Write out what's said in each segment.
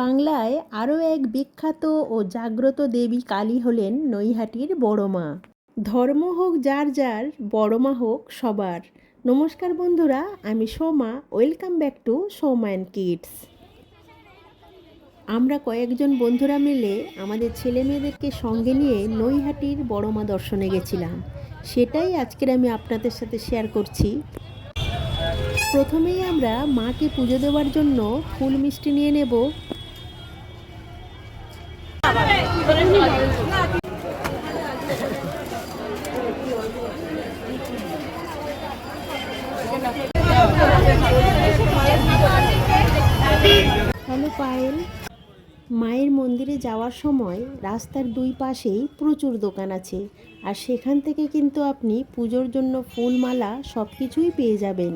বাংলায় আরও এক বিখ্যাত ও জাগ্রত দেবী কালী হলেন নৈহাটির বড় মা। ধর্ম হোক যার যার, বড় মা হোক সবার। নমস্কার বন্ধুরা, আমি Soma, welcome back to Soma and kids. আমরা কয়েকজন বন্ধুরা মিলে আমাদের ছেলে মেয়েদেরকে সঙ্গে নিয়ে নৈহাটির বড় মা দর্শনে গেছিলাম। সেটাই আজকের আমি আপনাদের সাথে শেয়ার করছি। প্রথমেই আমরা মাকে পুজো দেওয়ার জন্য ফুল মিষ্টি নিয়ে নেব পায়েল। মায়ের মন্দিরে যাওয়ার সময় রাস্তার দুই পাশেই প্রচুর দোকান আছে। আর সেখান থেকে কিন্তু আপনি পুজোর জন্য ফুলমালা সব কিছুই পেয়ে যাবেন।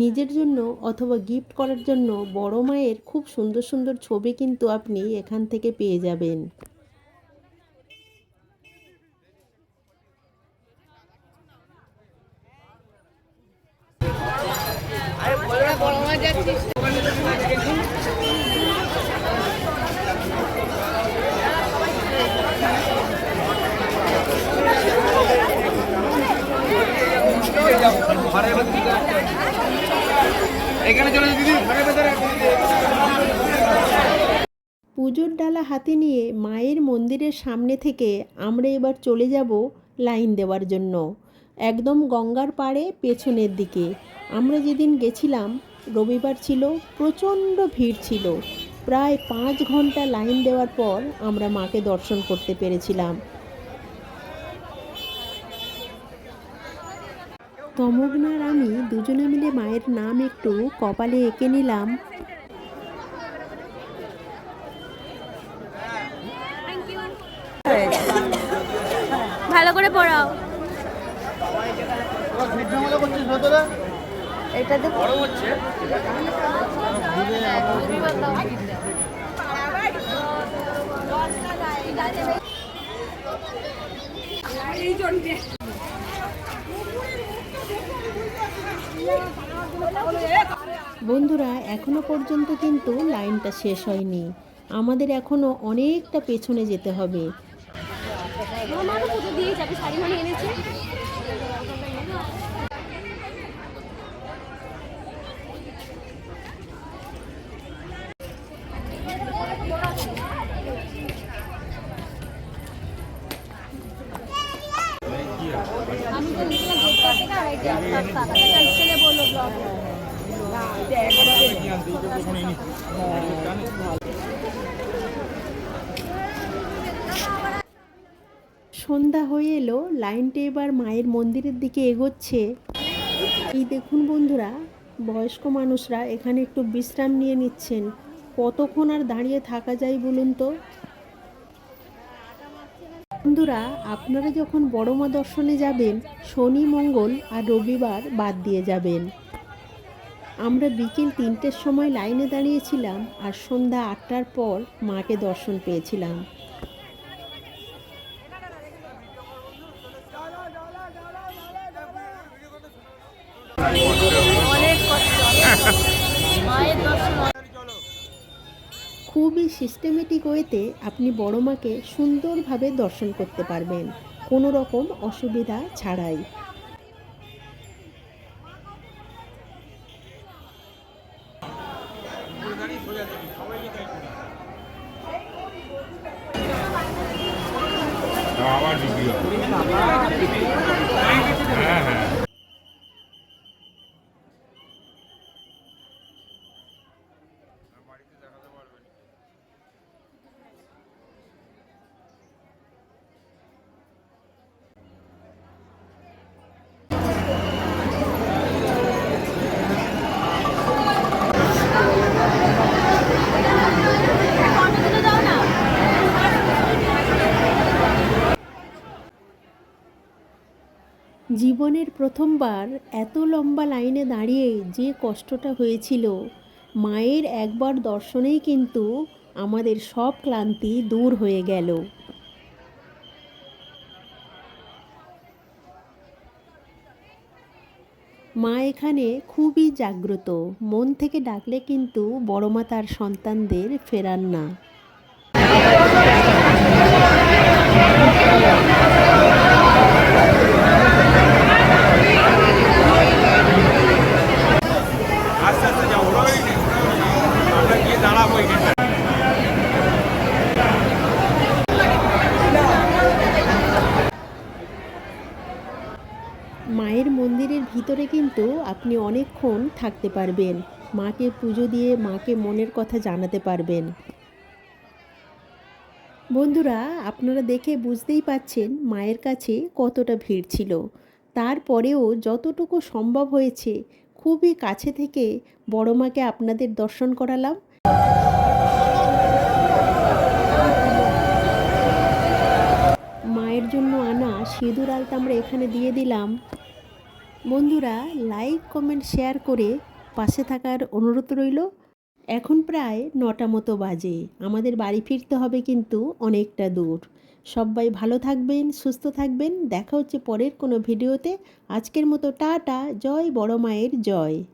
নিজের জন্য অথবা গিফট করার জন্য বড় মায়ের খুব সুন্দর সুন্দর ছবি কিন্তু আপনি এখান থেকে পেয়ে যাবেন। পুজোর ডালা হাতে নিয়ে মায়ের মন্দিরের সামনে থেকে আমরা এবার চলে যাব লাইন দেওয়ার জন্য। একদম গঙ্গার পাড়ে পেছনের দিকে। আমরা যেদিন গেছিলাম, রবিবার ছিল, প্রচণ্ড ভিড় ছিল। প্রায় পাঁচ ঘণ্টা লাইন দেওয়ার পর আমরা মাকে দর্শন করতে পেরেছিলাম। তমগ্নার আমি দুজনে মিলে মায়ের নাম একটু কপালে এঁকে নিলাম। ভালো করে পড়াও। এটাতে বড় হচ্ছে। বন্ধুরা এখনও পর্যন্ত কিন্তু লাইনটা শেষ হয়নি। আমাদের এখনও অনেকটা পেছনে যেতে হবে মা তো পুজো দিয়ে যাবে শাড়ি মানে এনেছে ছেলে বলল ব্লগ সন্ধ্যা হয়ে এলো, লাইনটা এবার মায়ের মন্দিরের দিকে এগোচ্ছে। এই দেখুন বন্ধুরা, বয়স্ক মানুষরা এখানে একটু বিশ্রাম নিয়ে নিচ্ছেন। কতক্ষণ আর দাঁড়িয়ে থাকা যায় বলুন তো? বন্ধুরা, আপনারা যখন বড় মা দর্শনে যাবেন, শনি, মঙ্গল আর রবিবার বাদ দিয়ে যাবেন। আমরা বিকেল তিনটের সময় লাইনে দাঁড়িয়েছিলাম আর সন্ধ্যা আটটার পর মাকে দর্শন পেয়েছিলাম অনেক কষ্ট মায়ের দর্শন খুবই সিস্টেমেটিক ওয়েতে আপনি বড় মাকে সুন্দরভাবে দর্শন করতে পারবেন। কোনো রকম অসুবিধা ছাড়াই। হ্যাঁ হ্যাঁ। জীবনের প্রথমবার এত লম্বা লাইনে দাঁড়িয়ে যে কষ্টটা হয়েছিল, মায়ের একবার দর্শনেই কিন্তু আমাদের সব ক্লান্তি দূর হয়ে গেল। মা এখানে খুবই জাগ্রত, মন থেকে ডাকলে কিন্তু বড় মা তার সন্তানদের ফেরান না। ভিতরে কিন্তু আপনি অনেকক্ষণ থাকতে পারবেন। মাকে পুজো দিয়ে মাকে মনের কথা জানাতে পারবেন। বন্ধুরা, আপনারা দেখে বুঝতেই পাচ্ছেন মায়ের কাছে কতটা ভিড় ছিল। তারপরেও যতটুকু সম্ভব হয়েছে, খুবই কাছে থেকে বড় মাকে আপনাদের দর্শন করালাম। মায়ের জন্য আনা সিঁদুর আলতা আমরা এখানে দিয়ে দিলাম। বন্ধুরা লাইক কমেন্ট শেয়ার করে পাশে থাকার অনুরোধ রইল। এখন প্রায় নটা মতো বাজে। আমাদের বাড়ি ফিরতে হবে কিন্তু অনেকটা দূর। সবাই ভালো থাকবেন, সুস্থ থাকবেন। দেখা হচ্ছে পরের কোনো ভিডিওতে। আজকের মতো টাটা, জয় বড় মায়ের জয়।